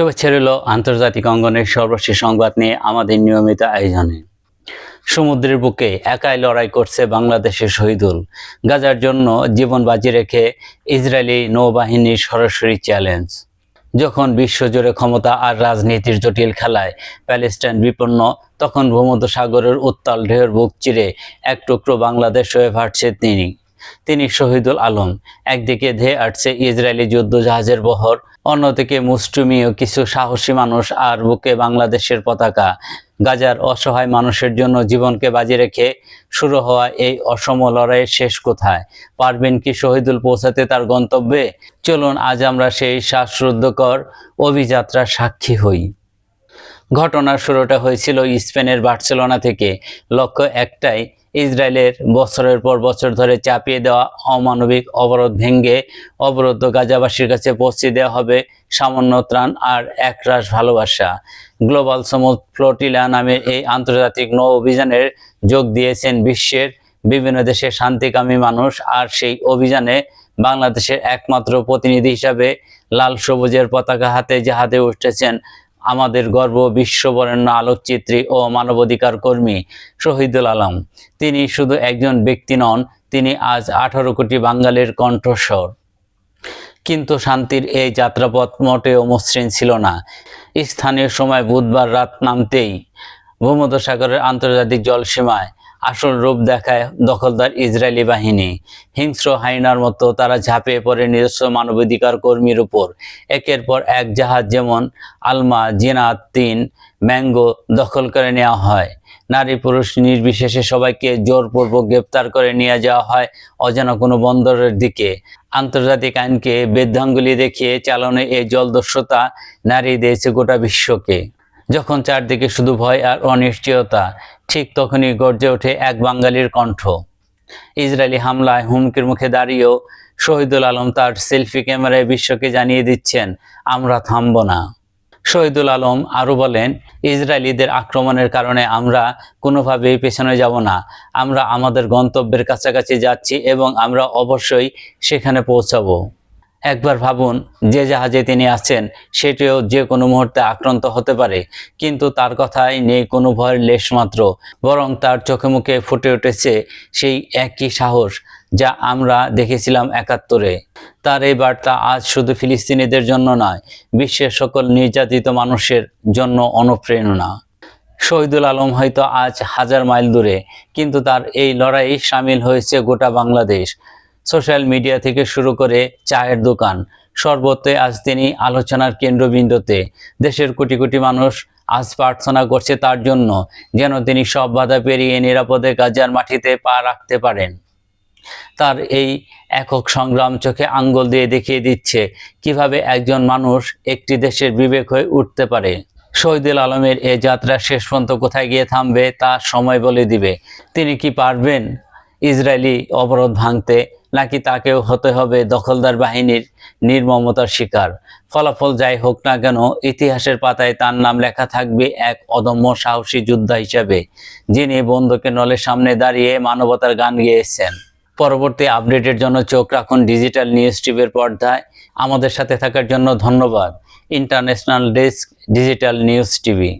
শুভেচ্ছা রইল আন্তর্জাতিক অঙ্গনের সর্বশেষ সংবাদ নিয়ে আমাদের নিয়মিত আয়োজনে। সমুদ্রের বুকে একাই লড়াই করছে বাংলাদেশের শহীদুল। গাজার জন্য জীবন বাজি রেখে ইসরায়েলি নৌবাহিনীর সরাসরি চ্যালেঞ্জ। যখন বিশ্বজুড়ে ক্ষমতা আর রাজনীতির জটিল খেলায় প্যালেস্টাইন বিপন্ন, তখন ভূমধ্যসাগরের উত্তাল ঢেউয়ের বুক চিরে এক টুকরো বাংলাদেশ হয়ে ভাটছে তিনি তিনি শহীদুল আলম। একদিকে ধেয়ে আসছে ইসরায়েলি যুদ্ধজাহাজের বহর, অন্যদিকে মুষ্টিমীয় কিছু সাহসী মানুষ আর বুকে বাংলাদেশের পতাকা। গাজার অসহায় মানুষের জন্য জীবনকে বাজি রেখে শুরু হওয়া এই অসম লড়াইয়ের শেষ কোথায়? পারবেন কি শহীদুল পৌঁছাতে তার গন্তব্যে? চলুন আজ আমরা সেই শ্বাসরুদ্ধকর অভিযাত্রার সাক্ষী হই। ঘটনার শুরুটা হয়েছিল স্পেনের বার্সেলোনা থেকে। লক্ষ্য একটাই, ইসরায়েলের বছরের পর বছর ধরে চাপিয়ে দেওয়া অমানবিক অবরোধ ভেঙে অবরুদ্ধ গাজাবাসীর কাছে পৌঁছে দেওয়া হবে সামান্য ত্রাণ আর একরাশ ভালোবাসা। গ্লোবাল সমুদ ফ্লোটিলা নামের এই আন্তর্জাতিক নৌ অভিযানের যোগ দিয়েছেন বিশ্বের বিভিন্ন দেশের শান্তিকামী মানুষ আর সেই অভিযানে বাংলাদেশের একমাত্র প্রতিনিধি হিসাবে লাল সবুজের পতাকা হাতে জাহাজে উঠেছেন আমাদের গর্ব বিশ্ববরেণ্য আলোকচিত্রী ও মানবাধিকার কর্মী শহীদুল আলম। তিনি শুধু একজন ব্যক্তি নন, তিনি আজ আঠারো কোটি বাঙালির কণ্ঠস্বর। কিন্তু শান্তির এই যাত্রাপথ মোটেও মসৃণ ছিল না। স্থানীয় সময় বুধবার রাত নামতেই ভূমধ্যসাগরের আন্তর্জাতিক জলসীমায় আসল রূপ দেখায় দখলদার ইসরায়েলি বাহিনী। হিংস্র হাইনার মতো তারা ঝাঁপিয়ে পড়ে নিজস্ব মানবাধিকার কর্মীর উপর। একের পর এক জাহাজ যেমন আলমা জিনাত তিন ম্যাঙ্গো দখল করে নেওয়া হয়। নারী পুরুষ নির্বিশেষে সবাইকে জোরপূর্বক গ্রেপ্তার করে নিয়ে যাওয়া হয় অজানা কোনো বন্দরের দিকে। আন্তর্জাতিক আইনকে বেদাঙ্গুলি দেখিয়ে চালানো এই জলদস্যুতা নারী দিয়েছে গোটা বিশ্বকে। যখন চারদিকে শুধু ভয় আর অনিশ্চয়তা ঠিক তখনই গর্জে ওঠে এক বাঙালির কণ্ঠ। ইসরায়েলি হামলায় হুমকির মুখে দাঁড়িয়েও শহীদুল আলম তার সেলফি ক্যামেরায় বিশ্বকে জানিয়ে দিচ্ছেন, আমরা থামব না। শহীদুল আলম আরও বলেন, ইসরায়েলিদের আক্রমণের কারণে আমরা কোনোভাবেই পেছনে যাব না। আমরা আমাদের গন্তব্যের কাছাকাছি যাচ্ছি এবং আমরা অবশ্যই সেখানে পৌঁছাবো। একবার ভাবুন, যে জাহাজে তিনি আছেন, সেটিও যে কোনো মুহূর্তে আক্রান্ত হতে পারে। কিন্তু তার কথায় নেই কোনো ভয়ের লেশমাত্র বরং তার চোখে মুখে ফুটে উঠেছে সেই একই সাহস যা আমরা দেখেছিলাম একাত্তরে। তার এই বার্তা আজ শুধু ফিলিস্তিনিদের জন্য নয়, বিশ্বের সকল নির্যাতিত মানুষের জন্য অনুপ্রেরণা। শহীদুল আলম হয়তো আজ হাজার মাইল দূরে, কিন্তু তার এই লড়াই সামিল হয়েছে গোটা বাংলাদেশ। সোশ্যাল মিডিয়া থেকে শুরু করে চায়ের দোকান। সর্বত্রে আজ তিনি আলোচনার কেন্দ্রবিন্দুতে। দেশের কোটি কোটি মানুষ আজ প্রার্থনা করছে তার জন্য, যেন তিনি সব বাধা পেরিয়ে নিরাপদে গাজার মাটিতে পা রাখতে পারেন। তার এই একক সংগ্রাম চোখে আঙ্গুল দিয়ে দেখিয়ে দিচ্ছে কীভাবে একজন মানুষ একটি দেশের বিবেক হয়ে উঠতে পারে। শহীদুল আলমের এই যাত্রা শেষ পর্যন্ত কোথায় গিয়ে থামবে তা সময় বলে দিবে। তিনি কি পারবেন ইসরায়েলি অবরোধ ভাঙতে? নাকি তাকেও হতে হবে দখলদার বাহিনীর নির্মমতার শিকার। ফলাফল যাই হোক না কেন, ইতিহাসের পাতায় তার নাম লেখা থাকবে এক অদম্য সাহসী যোদ্ধা হিসেবে, যিনি বন্ধুকে নলের সামনে দাঁড়িয়ে মানবতার গান গেয়েছেন। পরবর্তী আপডেটের জন্য চোখ রাখুন ডিজিটাল নিউজ টিভির পর্দায়। আমাদের সাথে থাকার জন্য ধন্যবাদ। International desk, digital news TV.